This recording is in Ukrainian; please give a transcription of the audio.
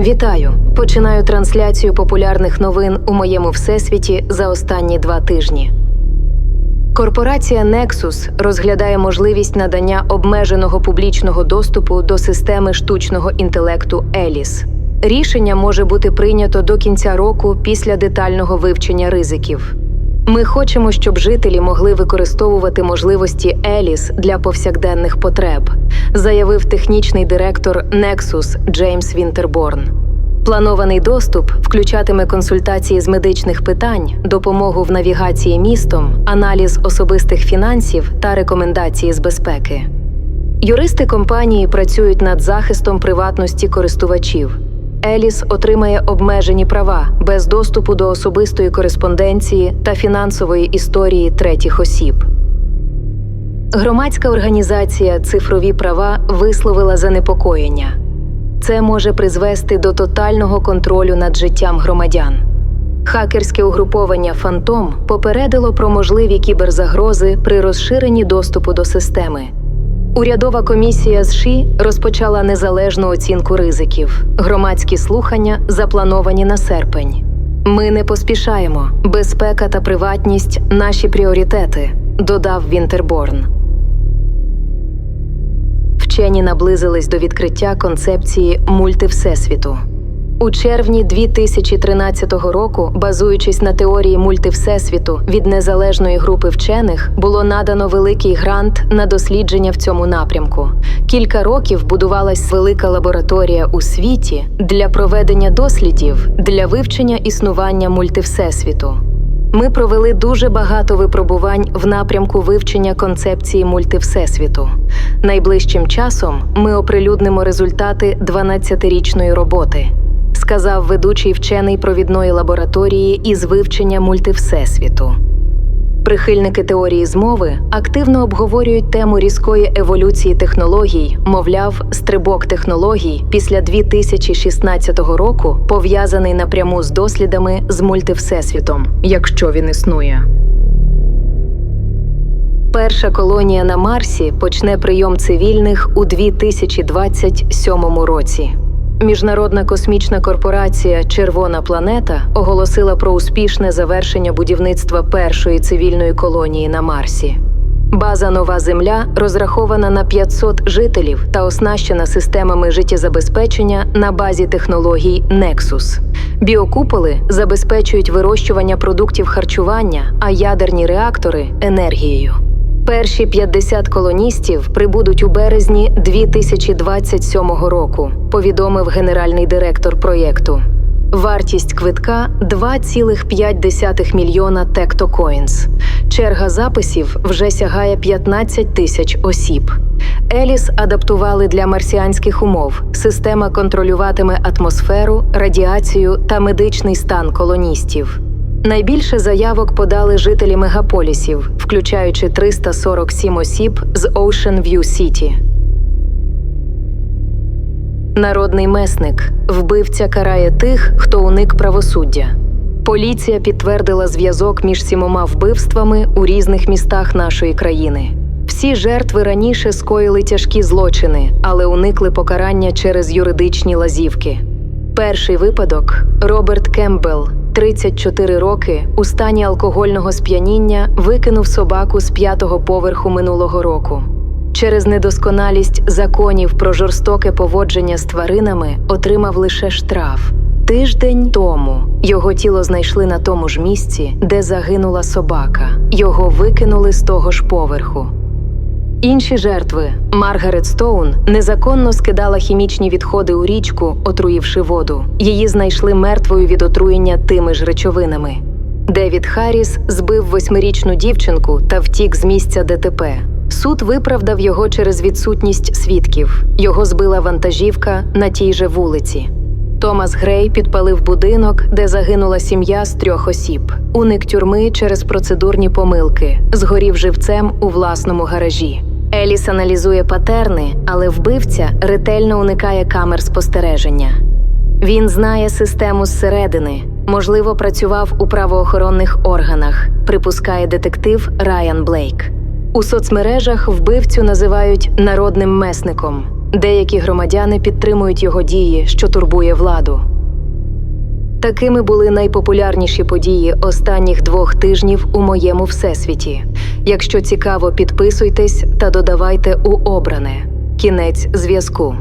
Вітаю! Починаю трансляцію популярних новин у моєму всесвіті за останні два тижні. Корпорація Nexus розглядає можливість надання обмеженого публічного доступу до системи штучного інтелекту Еліс. Рішення може бути прийнято до кінця року після детального вивчення ризиків. Ми хочемо, щоб жителі могли використовувати можливості Еліс для повсякденних потреб, заявив технічний директор Nexus Джеймс Вінтерборн. Планований доступ включатиме консультації з медичних питань, допомогу в навігації містом, аналіз особистих фінансів та рекомендації з безпеки. Юристи компанії працюють над захистом приватності користувачів. Еліс отримає обмежені права без доступу до особистої кореспонденції та фінансової історії третіх осіб. Громадська організація Цифрові права висловила занепокоєння. Це може призвести до тотального контролю над життям громадян. Хакерське угруповання Фантом попередило про можливі кіберзагрози при розширенні доступу до системи. Урядова комісія США розпочала незалежну оцінку ризиків. Громадські слухання заплановані на серпень. Ми не поспішаємо. Безпека та приватність наші пріоритети, додав Вінтерборн. Вчені наблизились до відкриття концепції мультивсесвіту. У червні 2013 року, базуючись на теорії мультивсесвіту від незалежної групи вчених, було надано великий грант на дослідження в цьому напрямку. Кілька років будувалась велика лабораторія у світі для проведення дослідів для вивчення існування мультивсесвіту. Ми провели дуже багато випробувань в напрямку вивчення концепції мультивсесвіту. Найближчим часом ми оприлюднимо результати 12-річної роботи, сказав ведучий вчений провідної лабораторії із вивчення мультивсесвіту. Прихильники теорії змови активно обговорюють тему різкої еволюції технологій, мовляв, стрибок технологій після 2016 року пов'язаний напряму з дослідами з мультивсесвітом, якщо він існує. Перша колонія на Марсі почне прийом цивільних у 2027 році. Міжнародна космічна корпорація Червона планета оголосила про успішне завершення будівництва першої цивільної колонії на Марсі. База Нова Земля розрахована на 500 жителів та оснащена системами життєзабезпечення на базі технологій Nexus. Біокуполи забезпечують вирощування продуктів харчування, а ядерні реактори енергією. Перші 50 колоністів прибудуть у березні 2027 року, повідомив генеральний директор проєкту. Вартість квитка 2,5 мільйона тектокоїнс. Черга записів вже сягає 15 тисяч осіб. Еліс адаптували для марсіанських умов. Система контролюватиме атмосферу, радіацію та медичний стан колоністів. Найбільше заявок подали жителі мегаполісів, включаючи 347 осіб з Ocean View City. Народний месник вбивця карає тих, хто уник правосуддя. Поліція підтвердила зв'язок між сімома вбивствами у різних містах нашої країни. Всі жертви раніше скоїли тяжкі злочини, але уникли покарання через юридичні лазівки. Перший випадок Роберт Кембел, 34 роки, у стані алкогольного сп'яніння викинув собаку з п'ятого поверху минулого року. Через недосконалість законів про жорстоке поводження з тваринами отримав лише штраф. Тиждень тому його тіло знайшли на тому ж місці, де загинула собака. Його викинули з того ж поверху. Інші жертви Маргарет Стоун незаконно скидала хімічні відходи у річку, отруївши воду. Її знайшли мертвою від отруєння тими ж речовинами. Девід Харріс збив восьмирічну дівчинку та втік з місця ДТП. Суд виправдав його через відсутність свідків. Його збила вантажівка на тій же вулиці. Томас Грей підпалив будинок, де загинула сім'я з трьох осіб. Уник тюрми через процедурні помилки, згорів живцем у власному гаражі. Еліс аналізує патерни, але вбивця ретельно уникає камер спостереження. Він знає систему зсередини, можливо, працював у правоохоронних органах, припускає детектив Райан Блейк. У соцмережах вбивцю називають народним месником. Деякі громадяни підтримують його дії, що турбує владу. Такими були найпопулярніші події останніх двох тижнів у моєму всесвіті. Якщо цікаво, підписуйтесь та додавайте у обране. Кінець зв'язку.